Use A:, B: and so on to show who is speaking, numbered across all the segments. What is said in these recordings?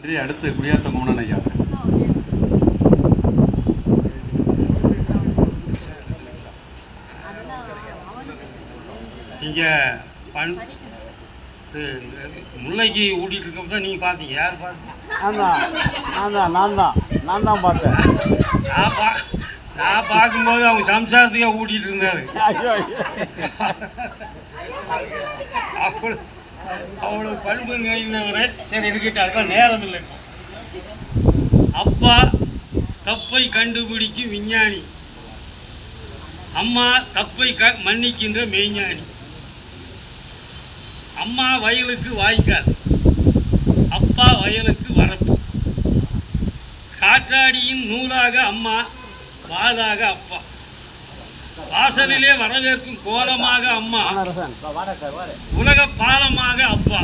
A: நன்றி அடுத்து குடியாத்த மோகனன் ஐயா.
B: இங்கே பண் முல்லைக்கு ஊட்டிகிட்டு இருக்கப்ப தான் நீங்கள் பார்த்தீங்க. யார் பார்த்தீங்க
C: நான் தான் நான் தான் பார்த்தேன்.
B: நான் பா நான் பார்க்கும்போது அவங்க சம்சாரத்தையே ஊட்டிகிட்டு இருந்தார். அவ்வளோ அவ்வளோ பண்பு இருந்தவரே சரி இருக்கட்டும் நேரம் இல்லை அப்பா தப்பை கண்டுபிடிக்கும் விஞ்ஞானி. அம்மா தப்பை க மன்னிக்கின்ற மெய்ஞானி. அம்மா வயலுக்கு வாய்க்கால். அப்பா வயலுக்கு வரப்பு. காற்றாடியின் நூலாக அம்மா வாதாக அப்பா. வாசலிலே வரவேற்கும் கோலமாக அம்மா. உலக பாலமாக அப்பா.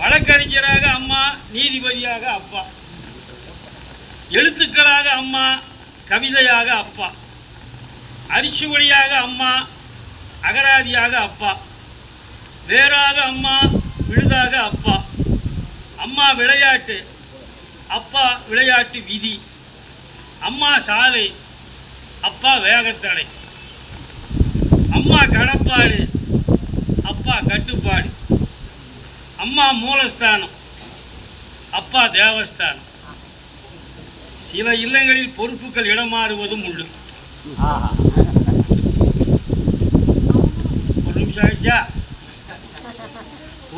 B: வழக்கறிஞராக அம்மா நீதிபதியாக அப்பா. எழுத்துக்களாக அம்மா கவிதையாக அப்பா. அரிச்சுவழியாக அம்மா அகராதியாக அப்பா. வேறாக அம்மா விழுதாக அப்பா. அம்மா விளையாட்டு அப்பா விளையாட்டு விதி. அம்மா சாலை அப்பா வேகத்தடை அம்மா கடப்பாடு அப்பா கட்டுப்பாடு. அம்மா மூலஸ்தானம் அப்பா தேவஸ்தானம். சில இல்லங்களில் பொறுப்புகள் இடமாறுவதும் உண்டு. ஒரு நிமிஷம் ஆயிடுச்சா?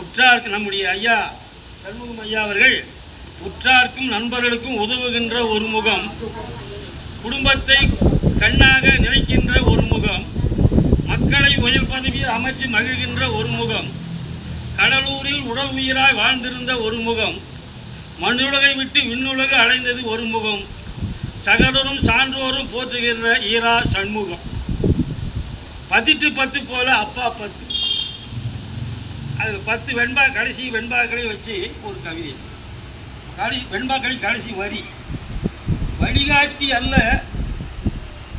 B: உற்றாருக்கு நம்முடைய ஐயா சண்முகம் ஐயா அவர்கள் உற்றார்க்கும் நண்பர்களுக்கும் உதவுகின்ற ஒரு முகம் குடும்பத்தை கண்ணாக நினைக்கின்ற ஒரு முகம் மக்களை உயர் பதவியில் அமைத்து மகிழ்கின்ற ஒரு முகம் கடலூரில் உடல் உயிராய் வாழ்ந்திருந்த ஒரு முகம் மண்ணுலகை விட்டு விண்ணுலக அடைந்தது ஒரு முகம் சகடரும் சான்றோரும் போற்றுகின்ற ஈரா சண்முகம். பதிட்டு பத்து போல அப்பா பத்து. அதில் பத்து வெண்பா கடைசி வெண்பாக்களை வச்சு ஒரு கவிதை. கடை வெண்பாக்களை கடைசி வரி. வழிகாட்டி அல்ல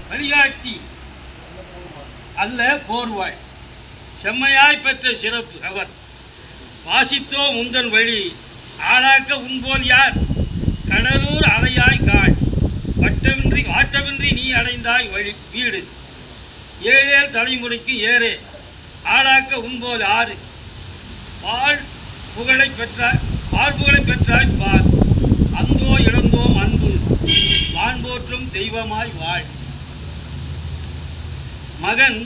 B: வழிகாட்டி. அல்ல போர்வாய். செம்மையாய் பெற்ற சிறப்பு அவர். வாசித்தோ உந்தன் வழி. ஆளாக்க உன்போல் யார்? கடலூர் அலையாய் காட் வட்டமின்றி வாட்டமின்றி நீ அடைந்தாய் வழி வீடு. ஏழேல் தலைமுறைக்கு ஏறே. ஆளாக்க உன்போல் ஆறு. பால் புகழை பெற்றாய் பால் புகழை பெற்றாய் மகன்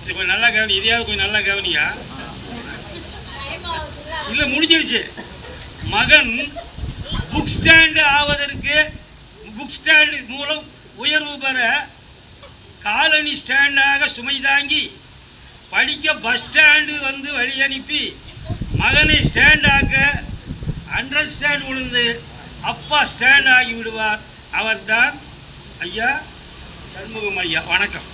B: இது கொஞ்சம் நல்லா கவனி இதையாவது கொஞ்சம் நல்லா கவனியா? இல்லை முடிஞ்சிருச்சு. மகன் புக் ஸ்டாண்டு ஆவதற்கு புக் ஸ்டாண்டு மூலம் உயர்வு பெற காலனி ஸ்டாண்டாக சுமை தாங்கி படிக்க பஸ் ஸ்டாண்டு வந்து வழி அனுப்பி மகனை ஸ்டாண்டாக்க ஹண்ட்ரட் ஸ்டாண்ட் விழுந்து அப்பா ஸ்டாண்ட் ஆகி விடுவார். அவர்தான் ஐயா சண்முகம் ஐயா வணக்கம்.